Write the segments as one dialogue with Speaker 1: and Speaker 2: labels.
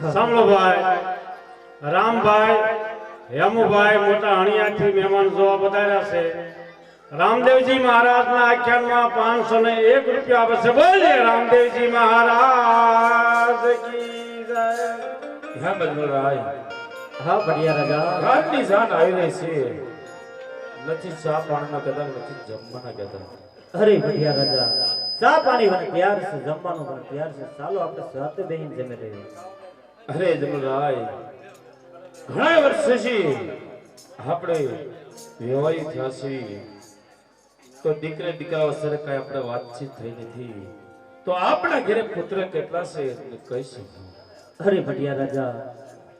Speaker 1: સાંભળો ભાઈ રામભાઈ હેમુભાઈ મોટા હણિયાથી મહેમાન જોવા બધાયા છે. રામદેવજી મહારાજના આખ્યાનમાં પાંચસો ને એક રૂપિયા આપે છે. બોલે રામદેવજી મહારાજ કી જય.
Speaker 2: હે બદલરાય
Speaker 3: હા બઢિયા રાજા
Speaker 2: રાતની જાન આવી રહી છે. નથી ચા પાણીના કદા નથી જમવાના કહેતા
Speaker 3: અરે બઢિયા રાજા ચા પાણી પણ તૈયાર છે જમવાનું પણ તૈયાર છે. ચાલો આપણે સાથે બેહીને જમી લઈએ.
Speaker 2: અરે જમરાય ઘણા વર્ષોથી આપણે વ્યવહારી થયા છીએ. તો દીકરા દીકરા સર કઈ આપણે વાતચીત થઈ નથી. તો આપણા ઘરે પુત્ર કેટલા છે કહી શકું?
Speaker 3: અરે ભટિયા રાજા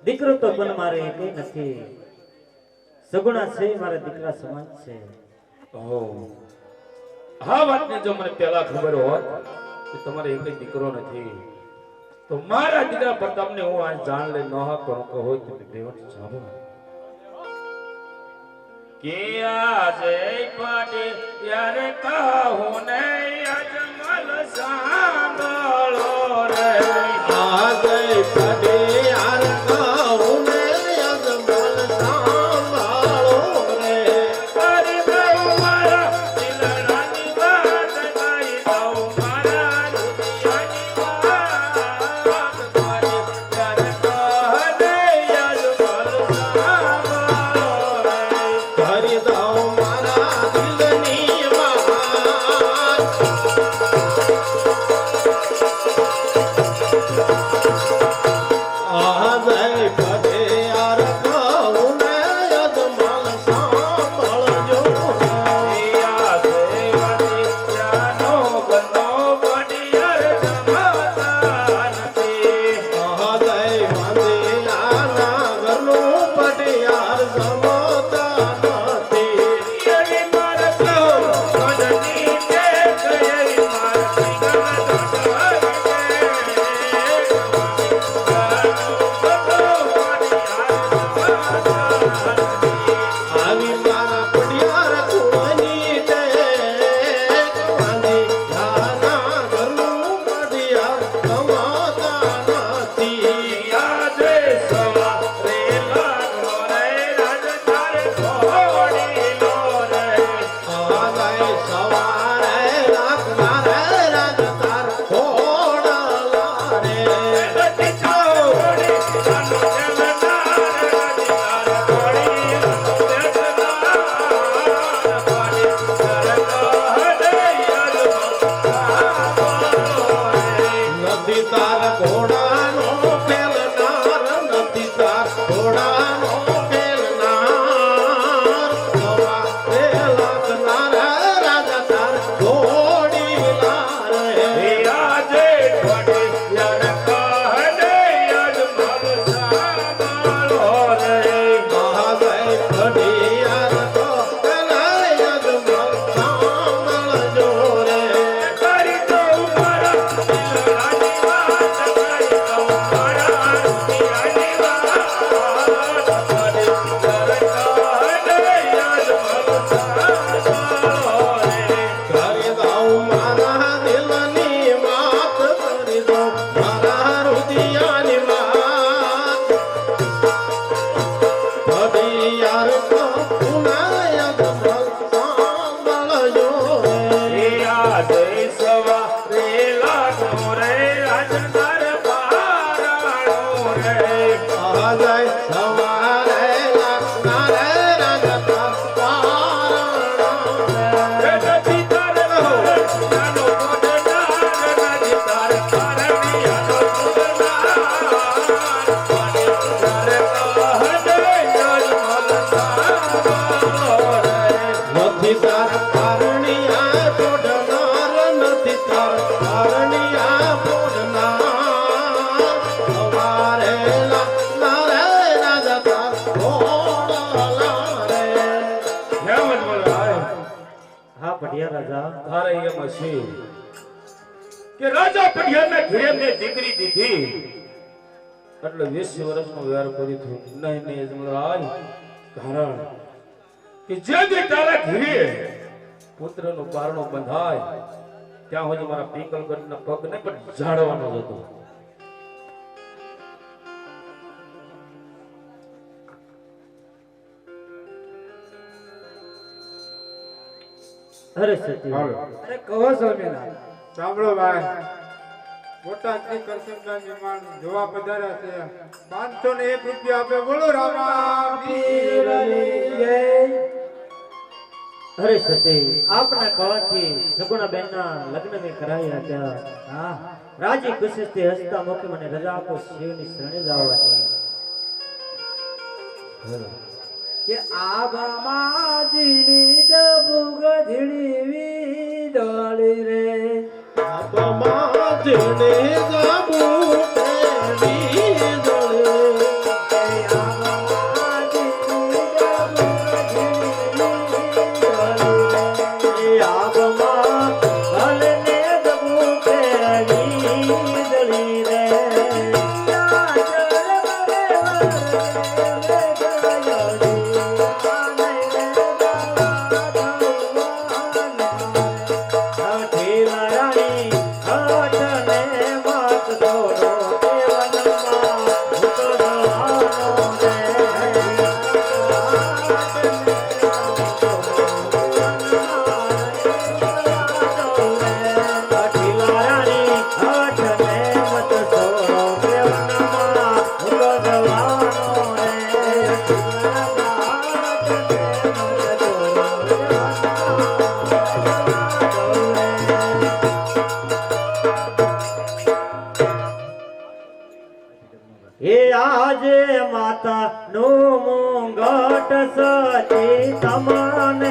Speaker 3: દીકરો તો પણ મારે કઈ નથી. સગુણા છે મારા દીકરા સમાન છે.
Speaker 2: ઓહો. આ વાતને જો મને પહેલા ખબર હોત કે તમારે એક દીકરો નથી. તો મારા દીકરા તમને હું આ જાણ લઈ ન હતો કહો તો દેવટ સાંભળો કે આજે પાટી ત્યારે કહો ને
Speaker 3: હા બઢિયા રાજા.
Speaker 2: તારે એમ હશે કે રાજા પડિયાના ઘરે મેં દીકરી દીધી. એટલે વીસ વર્ષનો વ્યવહાર કરી થયું. નહીં નહીં યજમાન કારણ કે જે દી તારા ઘરે પુત્રનો પારણો બંધાય ત્યાં સુધી મારા પિંગલગઢના પગ ને પણ ઝાડવાનો હતો.
Speaker 3: અરે સતી
Speaker 4: અરે કહો સ્વામી
Speaker 5: સાંભળો ભાઈ. બોટાદથી કરશનના વિમાન જોવા પધાર્યા છે. પાંચસો ને એક રૂપિયા આપે. બોલો રામા હરે જય.
Speaker 3: સતી આપના કવાથી સગુણા બેનના લગ્ન મેં કરાયા હતા હા રાજી ખુશીથી હસતા મુખે મને રજા આપો. શિવની શરણે જવાની
Speaker 4: કે આભામાં જીણી ડબુ ગધડી ડોળી રે. એ
Speaker 3: માતા નો મુંગટ સતી તમને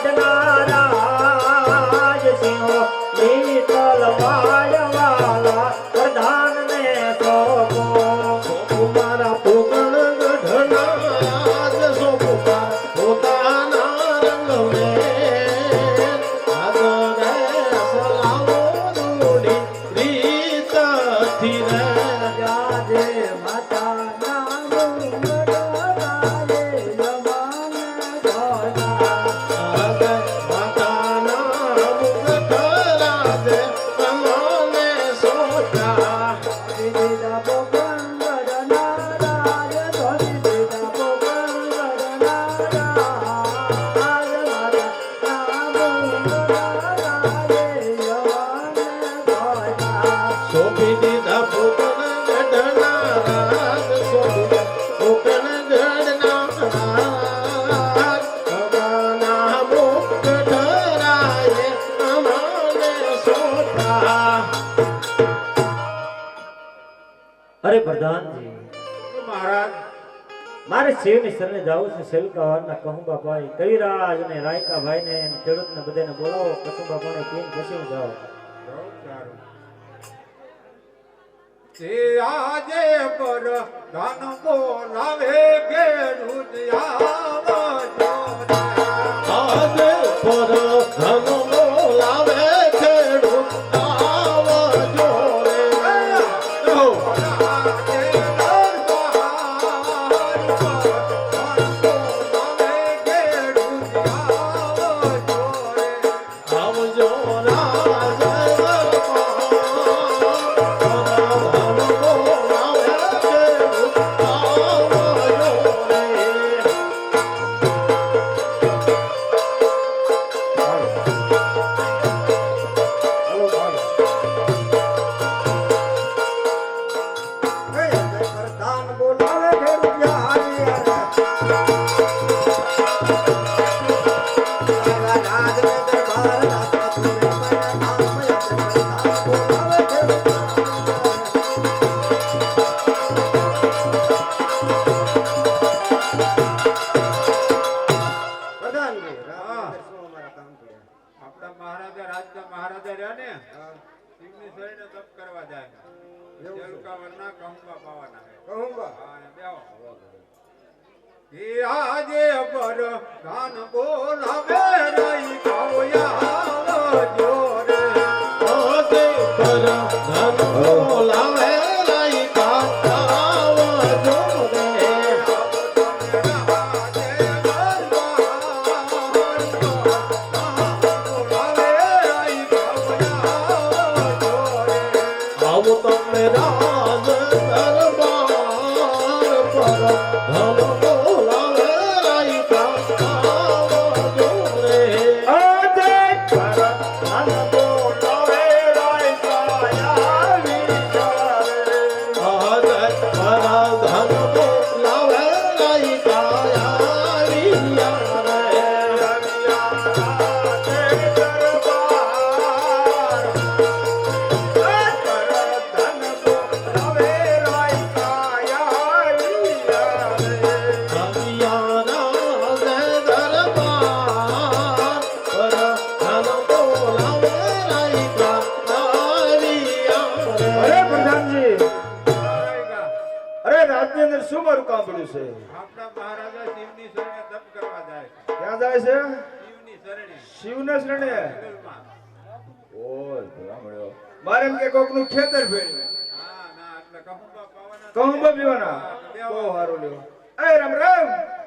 Speaker 6: भजना
Speaker 3: અરે પ્રધાનજી.
Speaker 5: મહારાજ?
Speaker 3: મારે શિવની શરણે જાવું છે? સેલકાવારના કહુંબા ભાઈ કવિરાજ ને રાયકા ભાઈ ને ખેડૂત ને બધાને બોલાવો. કસુંબા ભાઈ પીન પછી હું
Speaker 5: તે આજે પર ધન બોલાવે આવજો રે. મહારાજા રાજના મહારાજા રહ્યા ને એમની શરીરને તપ કરવા જાય તેલુકા વરના કહુંબા પાવાના હે. હા, અને એ આજે પર ગાન બોલાવે રહી કાવયા જોરે
Speaker 6: અરે પડ્યું છે.
Speaker 5: આપણા મહારાજા શિવની શરણે તપ કરવા જાય છે.
Speaker 6: ક્યાં જાય છે?
Speaker 5: શિવની શરણે.
Speaker 6: શિવને શરણે? ઓય ભલામણ્યો. મારે એમ કે કોકનું ખેતર
Speaker 5: પાવાના.
Speaker 6: કહું પીવાના? બહુ સારું લ્યો. એ રામ રામ!